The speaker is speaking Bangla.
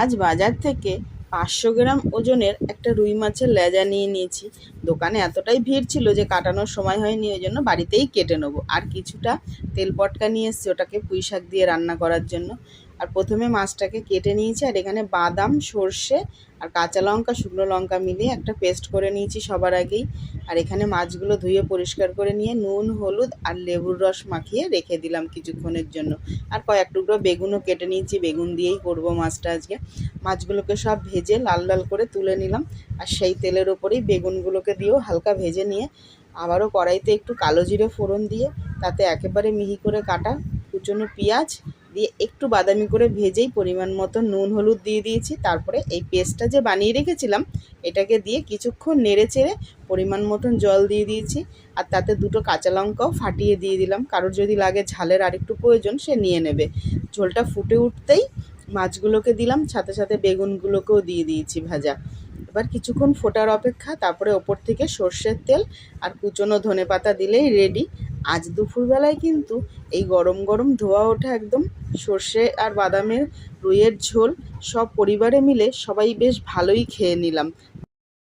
আজ বাজার থেকে পাঁচশো গ্রাম ওজনের একটা রুই মাছের লেজা নিয়ে নিয়েছি। দোকানে এতটাই ভিড় ছিল যে কাটানোর সময় হয়নি, ওই জন্য বাড়িতেই কেটে নেব। আর কিছুটা তেল পটকা নিয়ে এসছি, ওটাকে পুঁই শাক দিয়ে রান্না করার জন্য। আর প্রথমে মাছটাকে কেটে নিয়েছি আর এখানে বাদাম, সর্ষে আর কাঁচা লঙ্কা, শুকনো লঙ্কা মিলিয়ে একটা পেস্ট করে নিয়েছি সবার আগেই। আর এখানে মাছগুলো ধুয়ে পরিষ্কার করে নিয়ে নুন, হলুদ আর লেবুর রস মাখিয়ে রেখে দিলাম কিছুক্ষণের জন্য। আর কয়েক টুকরো বেগুনও কেটে নিয়েছি, বেগুন দিয়েই করব মাছটা আজকে। মাছগুলোকে সব ভেজে লাল লাল করে তুলে নিলাম আর সেই তেলের ওপরেই বেগুনগুলোকে দিয়েও হালকা ভেজে নিয়ে আবারও কড়াইতে একটু কালো জিরে ফোড়ন দিয়ে তাতে একেবারে মিহি করে কাটা। কুচনো পেঁয়াজ দিয়ে একটু বাদামি করে ভেজেই পরিমাণ মতো নুন, হলুদ দিয়ে দিয়েছি। তারপরে এই পেস্টটা যে বানিয়ে রেখেছিলাম, এটাকে দিয়ে কিছুক্ষণ নেড়ে চেড়ে পরিমাণ মতন জল দিয়ে দিয়েছি। আর তাতে দুটো কাঁচা লঙ্কাও ফাটিয়ে দিয়ে দিলাম। কারোর যদি লাগে ঝালের আরেকটু প্রয়োজন, সে নিয়ে নেবে। ঝোলটা ফুটে উঠতেই মাছগুলোকে দিলাম, সাথে সাথে বেগুনগুলোকেও দিয়ে দিয়েছি ভাজা। এবার কিছুক্ষণ ফোটার অপেক্ষা, তারপরে ওপর থেকে সর্ষের তেল আর কুচনো ধনে পাতা দিলেই রেডি আজ দুপুরবেলায় কিন্তু এই গরম গরম ধোয়া ওঠা একদম সর্ষে আর বাদামের রুইয়ের ঝোল সব পরিবারে মিলে সবাই বেশ ভালোই খেয়ে নিলাম।